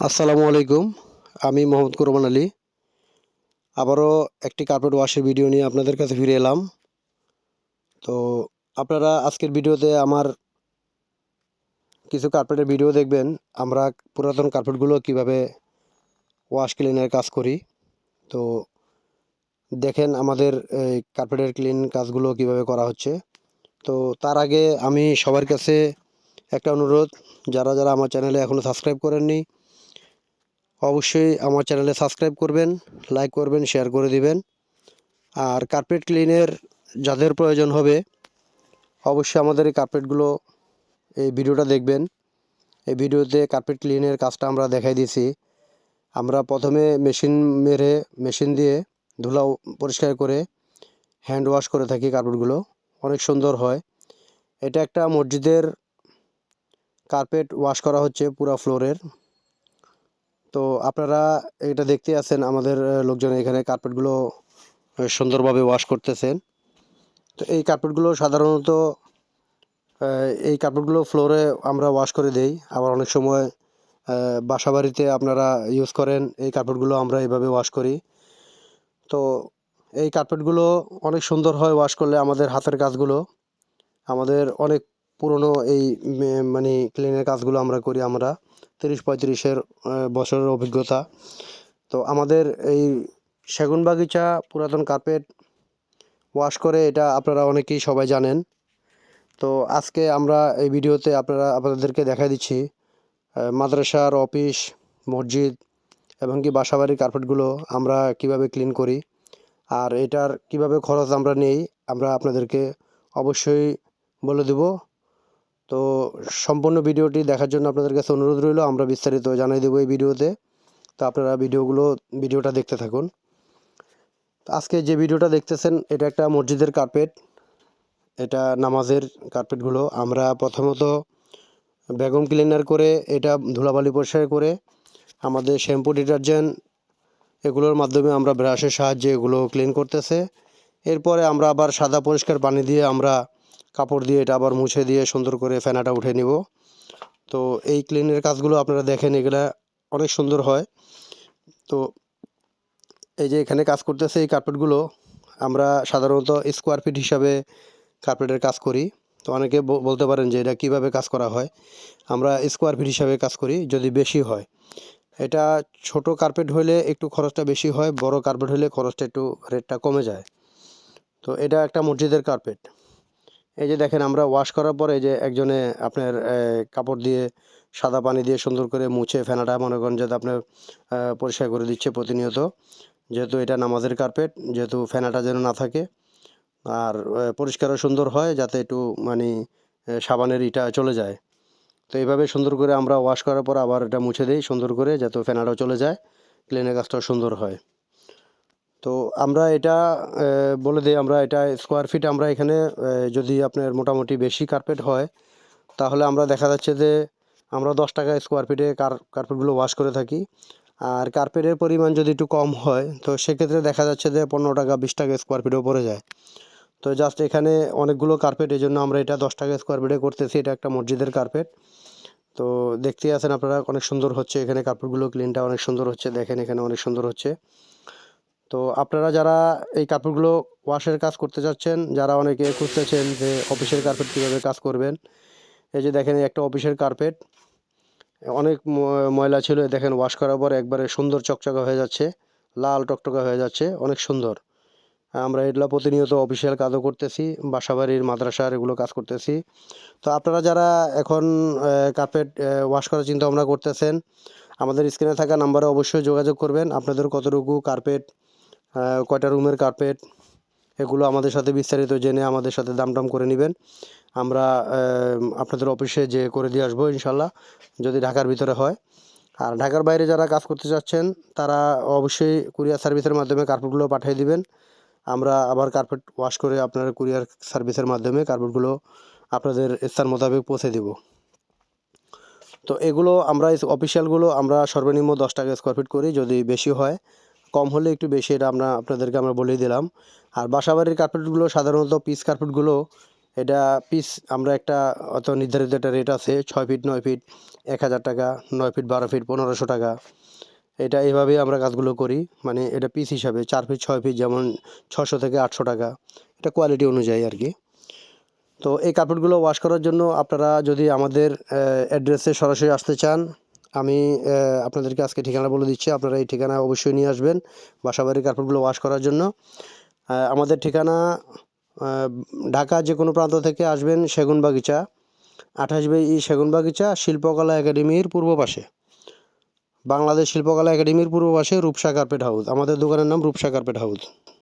আসসালামু আলাইকুম। আমি মোহাম্মদ কোরবান আলী। আবারও একটি কার্পেট ওয়াশের ভিডিও নিয়ে আপনাদের কাছে ফিরে এলাম। তো আপনারা আজকের ভিডিওতে আমার কিছু কার্পেটের ভিডিও দেখবেন। আমরা পুরাতন কার্পেটগুলো কীভাবে ওয়াশ ক্লিনের কাজ করি। তো দেখেন আমাদের এই কার্পেটের ক্লিন কাজগুলো কীভাবে করা হচ্ছে। তো তার আগে আমি সবার কাছে একটা অনুরোধ। যারা যারা আমার চ্যানেলে এখনও সাবস্ক্রাইব করেননি অবশ্যই আমার চ্যানেলে সাবস্ক্রাইব করবেন, লাইক করবেন, শেয়ার করে দিবেন। আর কার্পেট ক্লিনের যাদের প্রয়োজন হবে, অবশ্যই আমাদের এই কার্পেটগুলো এই ভিডিওটা দেখবেন। এই ভিডিওতে কার্পেট ক্লিনের কাজটা আমরা দেখাই দিয়েছি। আমরা প্রথমে মেশিন মেরে, মেশিন দিয়ে ধুলা পরিষ্কার করে হ্যান্ড ওয়াশ করে থাকি কার্পেটগুলো। অনেক সুন্দর হয়। এটা একটা মসজিদের কার্পেট ওয়াশ করা হচ্ছে পুরো ফ্লোরের। তো আপনারা এটা দেখতে আছেন, আমাদের লোকজন এখানে কার্পেটগুলো সুন্দরভাবে ওয়াশ করতেছেন। তো এই কার্পেটগুলো সাধারণত এই কার্পেটগুলো ফ্লোরে আমরা ওয়াশ করে দেই। আবার অনেক সময় বাসা বাড়িতে আপনারা ইউজ করেন, এই কার্পেটগুলো আমরা এইভাবে ওয়াশ করি। তো এই কার্পেটগুলো অনেক সুন্দর হয় ওয়াশ করলে আমাদের হাতের কাজগুলো। আমাদের অনেক পুরনো এই মানে ক্লিনের কাজগুলো আমরা করি আমরা। তিরিশ পঁয়ত্রিশের বছরের অভিজ্ঞতা। তো আমাদের এই সেগুন বাগিচা, পুরাতন কার্পেট ওয়াশ করে এটা আপনারা অনেকেই সবাই জানেন। তো আজকে আমরা এই ভিডিওতে আপনারা, আপনাদেরকে দেখা দিচ্ছি মাদ্রাসার অফিস মসজিদ এবং কি বাসাবাড়ির কার্পেটগুলো আমরা কীভাবে ক্লিন করি আর এটার কীভাবে খরচ আমরা নেই, আমরা আপনাদেরকে অবশ্যই বলে দেব। তো সম্পূর্ণ ভিডিওটি দেখার জন্য আপনাদের কাছে অনুরোধ রইল, আমরা বিস্তারিত জানাই দেবো এই ভিডিওতে। তো আপনারা ভিডিওগুলো, ভিডিওটা দেখতে থাকুন। আজকে যে ভিডিওটা দেখতেছেন, এটা একটা মসজিদের কার্পেট এটা নামাজের কার্পেটগুলো আমরা প্রথমত বেগম ক্লিনার করে, এটা ধুলাবালি পরিষ্কার করে, আমাদের শ্যাম্পু ডিটারজেন্ট, এগুলোর মাধ্যমে আমরা ব্রাশের সাহায্যে এগুলো ক্লিন করতেছে। এরপরে আমরা আবার সাদা পরিষ্কার পানি দিয়ে আমরা কাপড় দিয়ে এটা আবার মুছে দিয়ে সুন্দর করে ফেনাটা উঠে নিব। তো এই ক্লিনের কাজগুলো আপনারা দেখেন, এগুলা অনেক সুন্দর হয়। তো এই যে এখানে কাজ করতেছে এই কার্পেটগুলো আমরা সাধারণত স্কোয়ার ফিট হিসাবে কার্পেটের কাজ করি। তো অনেকে বলতে পারেন যে এটা কীভাবে কাজ করা হয়। আমরা স্কোয়ার ফিট হিসাবে কাজ করি, যদি বেশি হয়। এটা ছোট কার্পেট হলে একটু খরচটা বেশি হয়, বড় কার্পেট হলে খরচটা একটু রেটটা কমে যায়। তো এটা একটা মসজিদের কার্পেট এই যে দেখেন, আমরা ওয়াশ করার পরে যে একজনে আপনার কাপড় দিয়ে সাদা পানি দিয়ে সুন্দর করে মুছে ফেনাটা মনে করেন যাতে আপনার পরিষ্কার করে দিচ্ছে প্রতিনিয়ত। যেহেতু এটা নামাজের কার্পেট যেহেতু ফেনাটা যেন না থাকে আর পরিষ্কারও সুন্দর হয় যাতে একটু মানে সাবানের ইটা চলে যায়। তো এইভাবে সুন্দর করে আমরা ওয়াশ করার পর আবার এটা মুছে দিই সুন্দর করে যাতে ফেনাটাও চলে যায় ক্লিনের কাজটাও সুন্দর হয়। তো আমরা এটা বলে দিই আমরা এটা স্কোয়ার ফিট আমরা এখানে যদি আপনার মোটামুটি বেশি কার্পেট হয়, তাহলে আমরা দেখা যাচ্ছে যে আমরা দশ টাকা স্কোয়ার ফিটে কার কার্পেটগুলো ওয়াশ করে থাকি। আর কার্পেটের পরিমাণ যদি একটু কম হয়, তো সেক্ষেত্রে দেখা যাচ্ছে যে পনেরো টাকা, বিশ টাকা স্কোয়ার ফিটেও পড়ে যায়। তো জাস্ট এখানে অনেকগুলো কার্পেট এই জন্য আমরা এটা দশ টাকা স্কোয়ার ফিটে করতেছি, এটা একটা মসজিদের কার্পেট তো দেখতেই আছেন আপনারা, অনেক সুন্দর হচ্ছে এখানে কার্পেটগুলো ক্লিনটা অনেক সুন্দর হচ্ছে, দেখেন এখানে অনেক সুন্দর হচ্ছে। তো আপনারা যারা এই কাপড়গুলো ওয়াশের কাজ করতে চাচ্ছেন, যারা অনেকে খুঁজতেছেন যে অফিসের কার্পেট কীভাবে কাজ করবেন, এই যে দেখেন একটা অফিসের কার্পেট অনেক ময়লা ছিল দেখেন ওয়াশ করার পর একবারে সুন্দর চকচকা হয়ে যাচ্ছে, লাল টকটকা হয়ে যাচ্ছে, অনেক সুন্দর। আমরা এগুলো প্রতিনিয়ত অফিসিয়াল কাজও করতেছি, বাসাবাড়ির, মাদ্রাসার এগুলো কাজ করতেছি। তো আপনারা যারা এখন কার্পেট ওয়াশ করার চিন্তা ভাবনা করতেছেন, আমাদের স্ক্রিনে থাকা নাম্বারে অবশ্যই যোগাযোগ করবেন। আপনাদের কতটুকু কার্পেট কয়টা রুমের কার্পেট এগুলো আমাদের সাথে বিস্তারিত জেনে আমাদের সাথে দাম টাম করে নেবেন। আমরা আপনাদের অফিসে যে করে দিয়ে আসব ইনশাল্লাহ যদি ঢাকার ভিতরে হয়। আর ঢাকার বাইরে যারা কাজ করতে চাচ্ছেন, তারা অবশ্যই কুরিয়ার সার্ভিসের মাধ্যমে কার্পেটগুলো পাঠিয়ে দিবেন। আমরা আবার কার্পেট ওয়াশ করে আপনার কুরিয়ার সার্ভিসের মাধ্যমে কার্পেটগুলো আপনাদের স্থান মোতাবেক পৌঁছে দিব। তো এগুলো আমরা অফিসিয়ালগুলো আমরা সর্বনিম্ন দশ টাকা স্কোয়ার ফিট করি, যদি বেশি হয়। কম হলে একটু বেশি, এটা আমরা আপনাদেরকে আমরা বলেই দিলাম। আর বাসাবাড়ির কার্পেটগুলো সাধারণত পিস কার্পেটগুলো, এটা পিস আমরা একটা অত নির্ধারিত একটা রেট আছে, ছয় ফিট নয় ফিট এক হাজার টাকা, নয় ফিট বারো ফিট পনেরোশো টাকা। এটা এইভাবেই আমরা কাজগুলো করি মানে এটা পিস হিসাবে, চার ফিট ছয় ফিট যেমন ছশো থেকে আটশো টাকা, এটা কোয়ালিটি অনুযায়ী আর কি। তো এই কার্পেটগুলো ওয়াশ করার জন্য আপনারা যদি আমাদের অ্যাড্রেসে সরাসরি আসতে চান আমি আপনাদেরকে আজকে ঠিকানা বলে দিচ্ছি। আপনারা এই ঠিকানা অবশ্যই নিয়ে আসবেন বাসাবাড়ির কার্পেটগুলো ওয়াশ করার জন্য। আমাদের ঠিকানা ঢাকা যে কোনো প্রান্ত থেকে আসবেন সেগুন বাগিচা আঠাশ বাই সেগুন বাগিচা শিল্পকলা একাডেমির পূর্ব পাশে। বাংলাদেশ শিল্পকলা একাডেমির পূর্ব পাশে রূপসা কার্পেট হাউস। আমাদের দোকানের নাম রূপসা কার্পেট হাউস।